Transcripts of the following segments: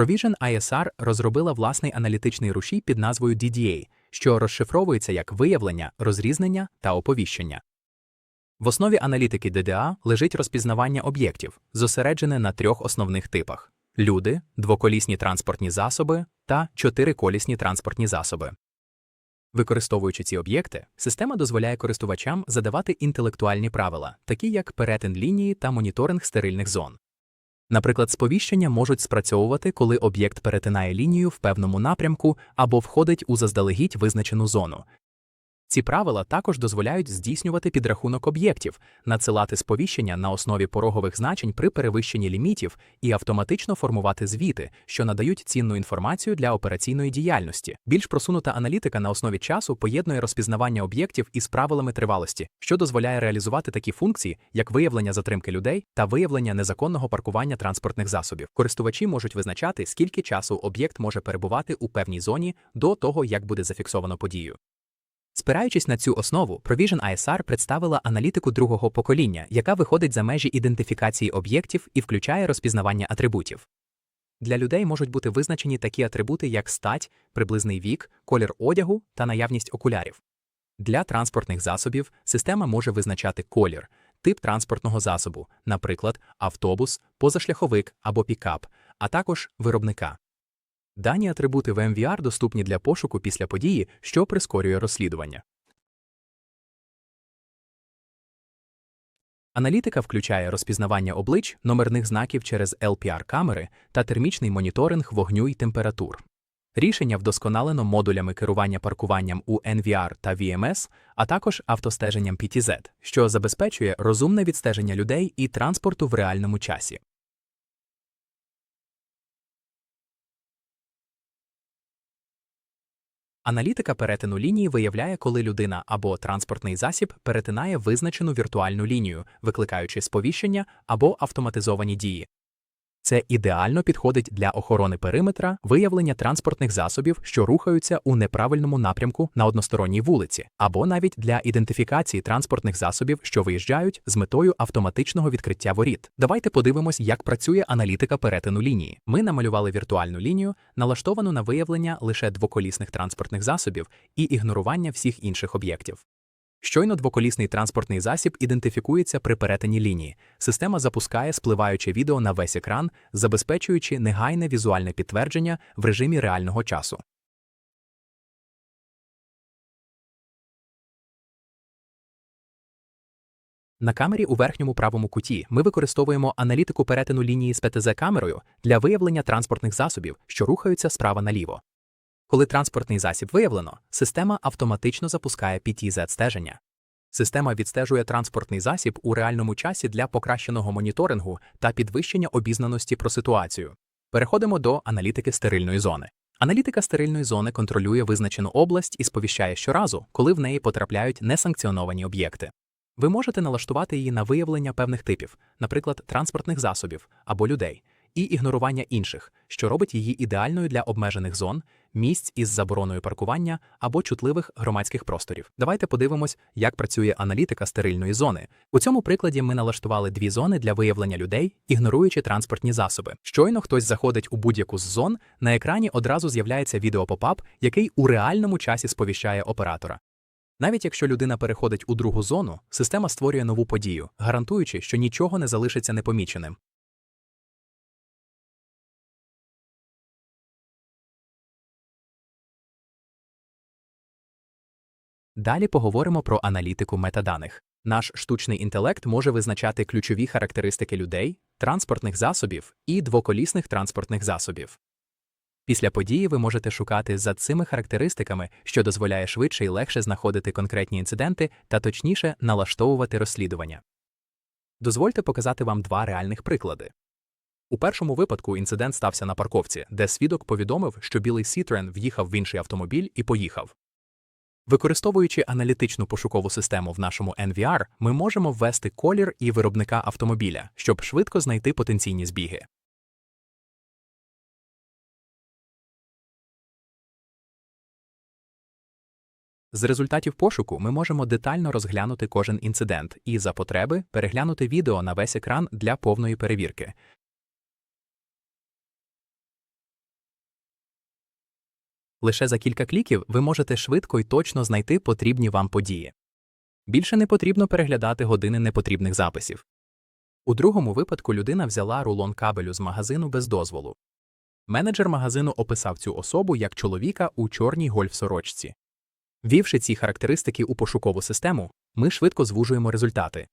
Provision ISR розробила власний аналітичний рушій під назвою DDA, що розшифровується як виявлення, розрізнення та оповіщення. В основі аналітики DDA лежить розпізнавання об'єктів, зосереджене на трьох основних типах: люди, двоколісні транспортні засоби та чотириколісні транспортні засоби. Використовуючи ці об'єкти, система дозволяє користувачам задавати інтелектуальні правила, такі як перетин лінії та моніторинг стерильних зон. Наприклад, сповіщення можуть спрацьовувати, коли об'єкт перетинає лінію в певному напрямку або входить у заздалегідь визначену зону. Ці правила також дозволяють здійснювати підрахунок об'єктів, надсилати сповіщення на основі порогових значень при перевищенні лімітів і автоматично формувати звіти, що надають цінну інформацію для операційної діяльності. Більш просунута аналітика на основі часу поєднує розпізнавання об'єктів із правилами тривалості, що дозволяє реалізувати такі функції, як виявлення затримки людей та виявлення незаконного паркування транспортних засобів. Користувачі можуть визначати, скільки часу об'єкт може перебувати у певній зоні до того, як буде зафіксовано подію. Спираючись на цю основу, Provision ISR представила аналітику другого покоління, яка виходить за межі ідентифікації об'єктів і включає розпізнавання атрибутів. Для людей можуть бути визначені такі атрибути, як стать, приблизний вік, колір одягу та наявність окулярів. Для транспортних засобів система може визначати колір, тип транспортного засобу, наприклад, автобус, позашляховик або пікап, а також виробника. Дані атрибути в MVR доступні для пошуку після події, що прискорює розслідування. Аналітика включає розпізнавання облич, номерних знаків через LPR-камери та термічний моніторинг вогню і температур. Рішення вдосконалено модулями керування паркуванням у NVR та VMS, а також автостеженням PTZ, що забезпечує розумне відстеження людей і транспорту в реальному часі. Аналітика перетину лінії виявляє, коли людина або транспортний засіб перетинає визначену віртуальну лінію, викликаючи сповіщення або автоматизовані дії. Це ідеально підходить для охорони периметра, виявлення транспортних засобів, що рухаються у неправильному напрямку на односторонній вулиці, або навіть для ідентифікації транспортних засобів, що виїжджають з метою автоматичного відкриття воріт. Давайте подивимось, як працює аналітика перетину лінії. Ми намалювали віртуальну лінію, налаштовану на виявлення лише двоколісних транспортних засобів і ігнорування всіх інших об'єктів. Щойно двоколісний транспортний засіб ідентифікується при перетині лінії. Система запускає спливаюче відео на весь екран, забезпечуючи негайне візуальне підтвердження в режимі реального часу. На камері у верхньому правому куті ми використовуємо аналітику перетину лінії з ПТЗ-камерою для виявлення транспортних засобів, що рухаються справа наліво. Коли транспортний засіб виявлено, система автоматично запускає ptz стеження. Система відстежує транспортний засіб у реальному часі для покращеного моніторингу та підвищення обізнаності про ситуацію. Переходимо до аналітики стерильної зони. Аналітика стерильної зони контролює визначену область і сповіщає щоразу, коли в неї потрапляють несанкціоновані об'єкти. Ви можете налаштувати її на виявлення певних типів, наприклад, транспортних засобів або людей, і ігнорування інших, що робить її ідеальною для обмежених зон, місць із забороною паркування або чутливих громадських просторів. Давайте подивимось, як працює аналітика стерильної зони. У цьому прикладі ми налаштували дві зони для виявлення людей, ігноруючи транспортні засоби. Щойно хтось заходить у будь-яку з зон, на екрані одразу з'являється відеопопап, який у реальному часі сповіщає оператора. Навіть якщо людина переходить у другу зону, система створює нову подію, гарантуючи, що нічого не залишиться непоміченим. Далі поговоримо про аналітику метаданих. Наш штучний інтелект може визначати ключові характеристики людей, транспортних засобів і двоколісних транспортних засобів. Після події ви можете шукати за цими характеристиками, що дозволяє швидше і легше знаходити конкретні інциденти та точніше налаштовувати розслідування. Дозвольте показати вам два реальних приклади. У першому випадку інцидент стався на парковці, де свідок повідомив, що білий Citroen в'їхав в інший автомобіль і поїхав. Використовуючи аналітичну пошукову систему в нашому NVR, ми можемо ввести колір і виробника автомобіля, щоб швидко знайти потенційні збіги. З результатів пошуку ми можемо детально розглянути кожен інцидент і за потреби переглянути відео на весь екран для повної перевірки, Лише за кілька кліків ви можете швидко і точно знайти потрібні вам події. Більше не потрібно переглядати години непотрібних записів. У другому випадку людина взяла рулон кабелю з магазину без дозволу. Менеджер магазину описав цю особу як чоловіка у чорній гольф-сорочці. Вівши ці характеристики у пошукову систему, ми швидко звужуємо результати.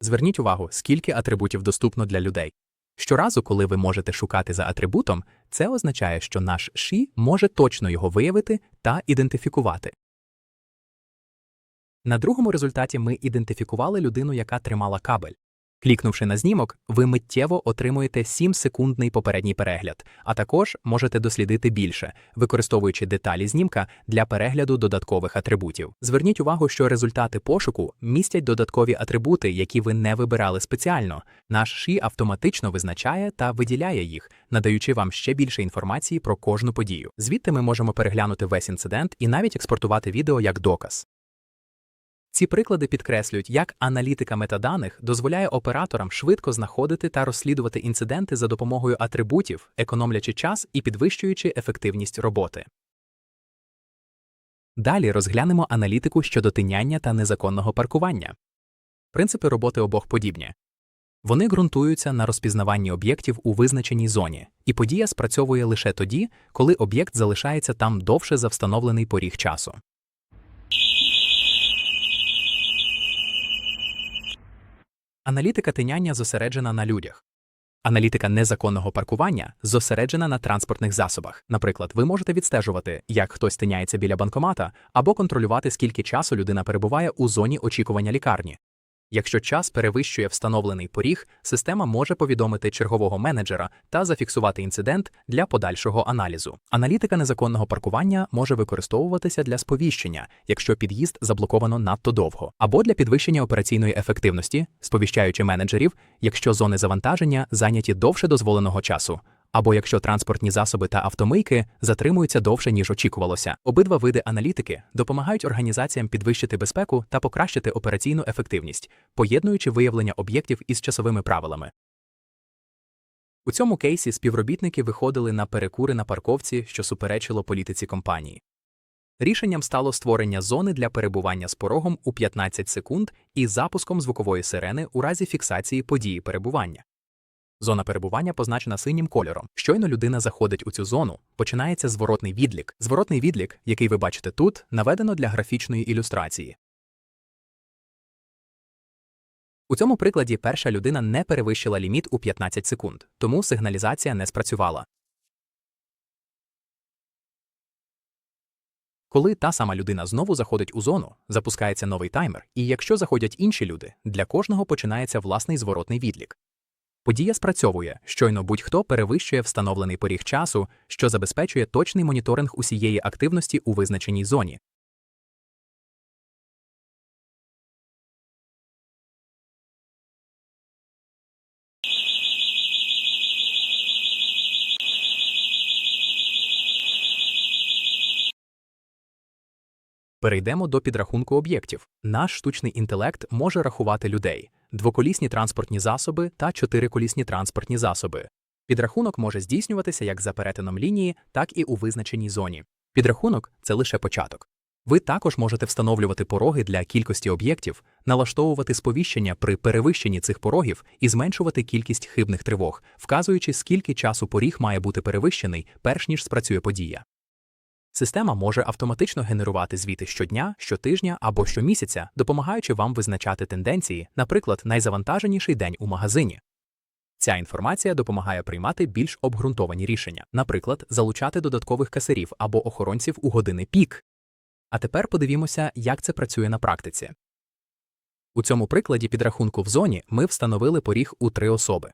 Зверніть увагу, скільки атрибутів доступно для людей. Щоразу, коли ви можете шукати за атрибутом, це означає, що наш ші може точно його виявити та ідентифікувати. На другому результаті ми ідентифікували людину, яка тримала кабель. Клікнувши на знімок, ви миттєво отримуєте 7-секундний попередній перегляд, а також можете дослідити більше, використовуючи деталі знімка для перегляду додаткових атрибутів. Зверніть увагу, що результати пошуку містять додаткові атрибути, які ви не вибирали спеціально. Наш ші автоматично визначає та виділяє їх, надаючи вам ще більше інформації про кожну подію. Звідти ми можемо переглянути весь інцидент і навіть експортувати відео як доказ. Ці приклади підкреслюють, як аналітика метаданих дозволяє операторам швидко знаходити та розслідувати інциденти за допомогою атрибутів, економлячи час і підвищуючи ефективність роботи. Далі розглянемо аналітику щодо тиняння та незаконного паркування. Принципи роботи обох подібні. Вони ґрунтуються на розпізнаванні об'єктів у визначеній зоні, і подія спрацьовує лише тоді, коли об'єкт залишається там довше за встановлений поріг часу. Аналітика тиняння зосереджена на людях. Аналітика незаконного паркування зосереджена на транспортних засобах. Наприклад, ви можете відстежувати, як хтось тиняється біля банкомата, або контролювати, скільки часу людина перебуває у зоні очікування лікарні. Якщо час перевищує встановлений поріг, система може повідомити чергового менеджера та зафіксувати інцидент для подальшого аналізу. Аналітика незаконного паркування може використовуватися для сповіщення, якщо під'їзд заблоковано надто довго, або для підвищення операційної ефективності, сповіщаючи менеджерів, якщо зони завантаження зайняті довше дозволеного часу або якщо транспортні засоби та автомийки затримуються довше, ніж очікувалося. Обидва види аналітики допомагають організаціям підвищити безпеку та покращити операційну ефективність, поєднуючи виявлення об'єктів із часовими правилами. У цьому кейсі співробітники виходили на перекури на парковці, що суперечило політиці компанії. Рішенням стало створення зони для перебування з порогом у 15 секунд і запуском звукової сирени у разі фіксації події перебування. Зона перебування позначена синім кольором. Щойно людина заходить у цю зону, починається зворотний відлік. Зворотний відлік, який ви бачите тут, наведено для графічної ілюстрації. У цьому прикладі перша людина не перевищила ліміт у 15 секунд, тому сигналізація не спрацювала. Коли та сама людина знову заходить у зону, запускається новий таймер, і якщо заходять інші люди, для кожного починається власний зворотний відлік. Подія спрацьовує, щойно будь-хто перевищує встановлений поріг часу, що забезпечує точний моніторинг усієї активності у визначеній зоні. Перейдемо до підрахунку об'єктів. Наш штучний інтелект може рахувати людей двоколісні транспортні засоби та чотириколісні транспортні засоби. Підрахунок може здійснюватися як за перетином лінії, так і у визначеній зоні. Підрахунок це лише початок. Ви також можете встановлювати пороги для кількості об'єктів, налаштовувати сповіщення при перевищенні цих порогів і зменшувати кількість хибних тривог, вказуючи, скільки часу поріг має бути перевищений, перш ніж спрацює подія. Система може автоматично генерувати звіти щодня, щотижня або щомісяця, допомагаючи вам визначати тенденції, наприклад, найзавантаженіший день у магазині. Ця інформація допомагає приймати більш обґрунтовані рішення, наприклад, залучати додаткових касирів або охоронців у години пік. А тепер подивімося, як це працює на практиці. У цьому прикладі підрахунку в зоні ми встановили поріг у три особи.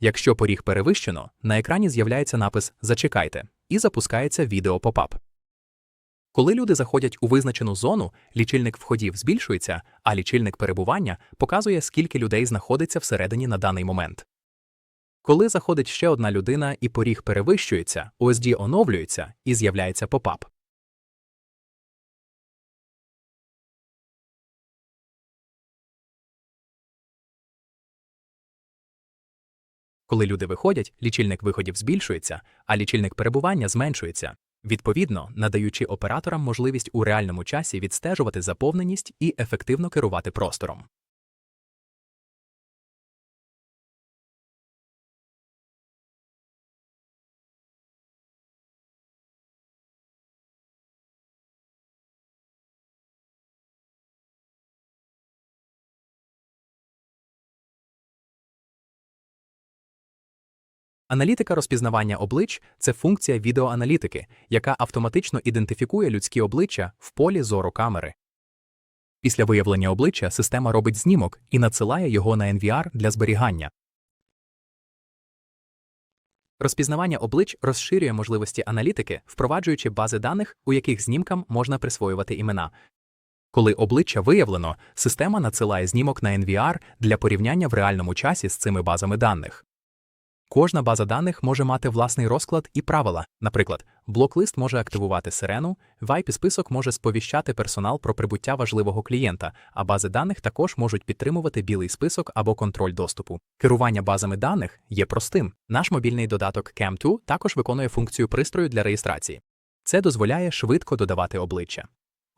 Якщо поріг перевищено, на екрані з'являється напис Зачекайте і запускається відео попап. Коли люди заходять у визначену зону, лічильник входів збільшується, а лічильник перебування показує, скільки людей знаходиться всередині на даний момент. Коли заходить ще одна людина і поріг перевищується, OSD оновлюється і з'являється попап. Коли люди виходять, лічильник виходів збільшується, а лічильник перебування зменшується. відповідно надаючи операторам можливість у реальному часі відстежувати заповненість і ефективно керувати простором. Аналітика розпізнавання облич це функція відеоаналітики, яка автоматично ідентифікує людські обличчя в полі зору камери. Після виявлення обличчя система робить знімок і надсилає його на NVR для зберігання. Розпізнавання облич розширює можливості аналітики, впроваджуючи бази даних, у яких знімкам можна присвоювати імена. Коли обличчя виявлено, система надсилає знімок на NVR для порівняння в реальному часі з цими базами даних. Кожна база даних може мати власний розклад і правила. Наприклад, блок-лист може активувати сирену, вайп список може сповіщати персонал про прибуття важливого клієнта, а бази даних також можуть підтримувати білий список або контроль доступу. Керування базами даних є простим. Наш мобільний додаток Cam2 також виконує функцію пристрою для реєстрації. Це дозволяє швидко додавати обличчя.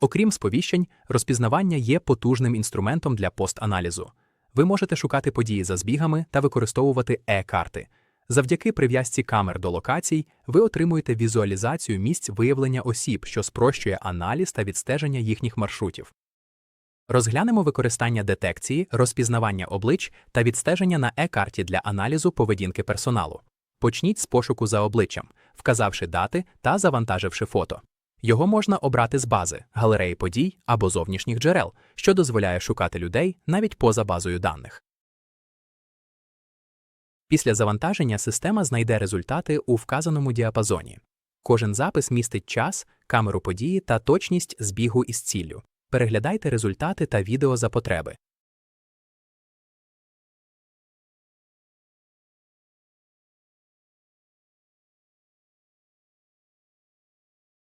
Окрім сповіщень, розпізнавання є потужним інструментом для пост-аналізу. Ви можете шукати події за збігами та використовувати е-карти. Завдяки прив'язці камер до локацій ви отримуєте візуалізацію місць виявлення осіб, що спрощує аналіз та відстеження їхніх маршрутів. Розглянемо використання детекції, розпізнавання облич та відстеження на е-карті для аналізу поведінки персоналу. Почніть з пошуку за обличчям, вказавши дати та завантаживши фото. Його можна обрати з бази, галереї подій або зовнішніх джерел, що дозволяє шукати людей навіть поза базою даних. Після завантаження система знайде результати у вказаному діапазоні. Кожен запис містить час, камеру події та точність збігу із ціллю. Переглядайте результати та відео за потреби.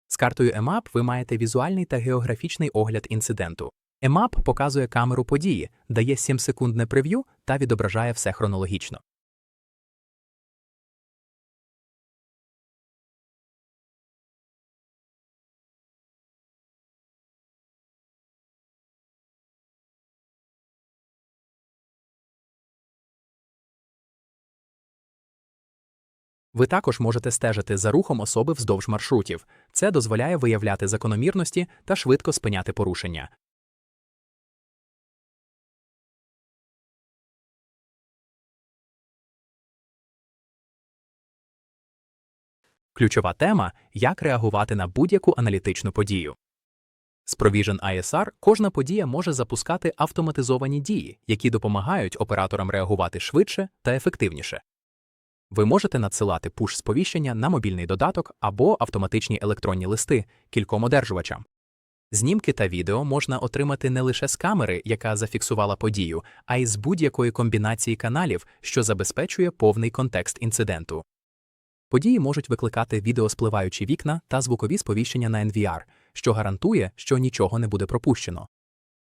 З картою EMAP ви маєте візуальний та географічний огляд інциденту. EMAP показує камеру події, дає 7-секундне прев'ю та відображає все хронологічно. Ви також можете стежити за рухом особи вздовж маршрутів. Це дозволяє виявляти закономірності та швидко спиняти порушення. Ключова тема як реагувати на будь-яку аналітичну подію. З Provision ISR кожна подія може запускати автоматизовані дії, які допомагають операторам реагувати швидше та ефективніше. Ви можете надсилати пуш-сповіщення на мобільний додаток або автоматичні електронні листи кільком одержувачам. Знімки та відео можна отримати не лише з камери, яка зафіксувала подію, а й з будь-якої комбінації каналів, що забезпечує повний контекст інциденту. Події можуть викликати відеоспливаючі вікна та звукові сповіщення на NVR, що гарантує, що нічого не буде пропущено.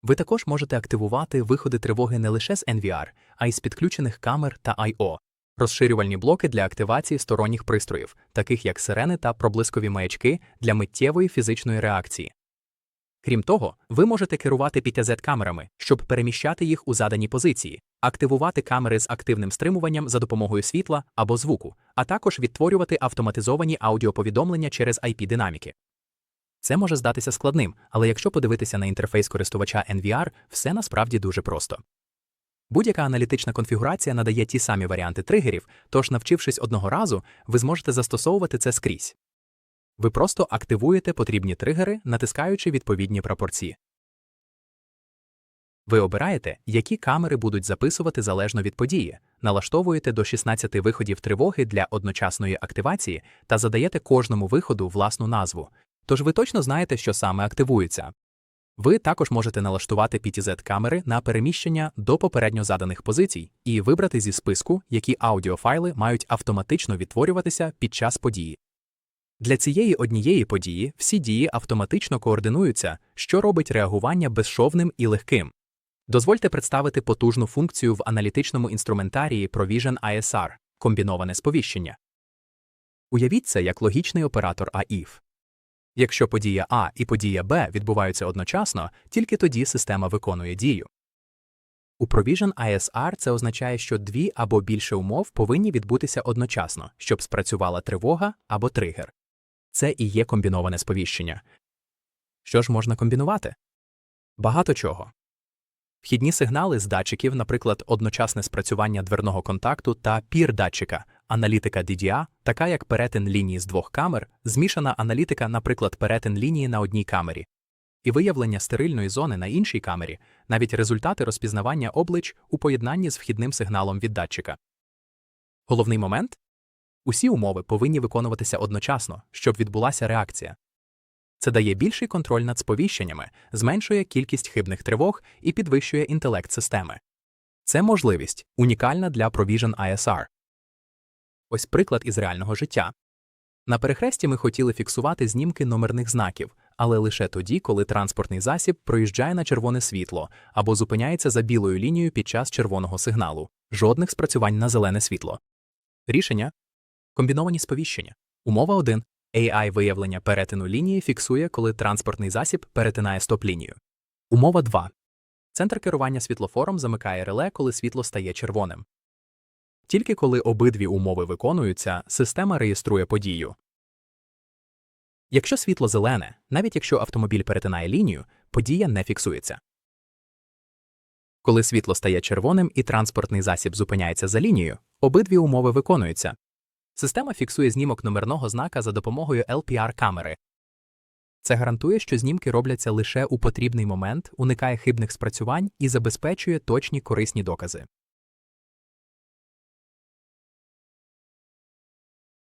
Ви також можете активувати виходи тривоги не лише з NVR, а й з підключених камер та I.O розширювальні блоки для активації сторонніх пристроїв, таких як сирени та проблискові маячки для миттєвої фізичної реакції. Крім того, ви можете керувати 5 камерами, щоб переміщати їх у задані позиції, активувати камери з активним стримуванням за допомогою світла або звуку, а також відтворювати автоматизовані аудіоповідомлення через IP-динаміки. Це може здатися складним, але якщо подивитися на інтерфейс користувача NVR, все насправді дуже просто. Будь-яка аналітична конфігурація надає ті самі варіанти тригерів, тож, навчившись одного разу, ви зможете застосовувати це скрізь. Ви просто активуєте потрібні тригери, натискаючи відповідні пропорції. Ви обираєте, які камери будуть записувати залежно від події, налаштовуєте до 16 виходів тривоги для одночасної активації та задаєте кожному виходу власну назву. Тож ви точно знаєте, що саме активується. Ви також можете налаштувати ptz камери на переміщення до попередньо заданих позицій і вибрати зі списку, які аудіофайли мають автоматично відтворюватися під час події. Для цієї однієї події всі дії автоматично координуються, що робить реагування безшовним і легким. Дозвольте представити потужну функцію в аналітичному інструментарії Provision ISR комбіноване сповіщення. Уявіть це як логічний оператор AIF. Якщо подія А і подія Б відбуваються одночасно, тільки тоді система виконує дію. У Provision ISR це означає, що дві або більше умов повинні відбутися одночасно, щоб спрацювала тривога або тригер. Це і є комбіноване сповіщення. Що ж можна комбінувати? Багато чого. Вхідні сигнали з датчиків, наприклад, одночасне спрацювання дверного контакту та пір-датчика, аналітика DDA, така як перетин лінії з двох камер, змішана аналітика, наприклад, перетин лінії на одній камері, і виявлення стерильної зони на іншій камері, навіть результати розпізнавання облич у поєднанні з вхідним сигналом від датчика. Головний момент усі умови повинні виконуватися одночасно, щоб відбулася реакція. Це дає більший контроль над сповіщеннями, зменшує кількість хибних тривог і підвищує інтелект системи. Це можливість унікальна для Provision ISR. Ось приклад із реального життя. На перехресті ми хотіли фіксувати знімки номерних знаків, але лише тоді, коли транспортний засіб проїжджає на червоне світло або зупиняється за білою лінією під час червоного сигналу. Жодних спрацювань на зелене світло. Рішення комбіновані сповіщення. Умова 1. AI виявлення перетину лінії фіксує, коли транспортний засіб перетинає стоп-лінію. Умова 2. Центр керування світлофором замикає реле, коли світло стає червоним. Тільки коли обидві умови виконуються, система реєструє подію. Якщо світло зелене, навіть якщо автомобіль перетинає лінію, подія не фіксується. Коли світло стає червоним і транспортний засіб зупиняється за лінією, обидві умови виконуються. Система фіксує знімок номерного знака за допомогою LPR-камери. Це гарантує, що знімки робляться лише у потрібний момент, уникає хибних спрацювань і забезпечує точні корисні докази.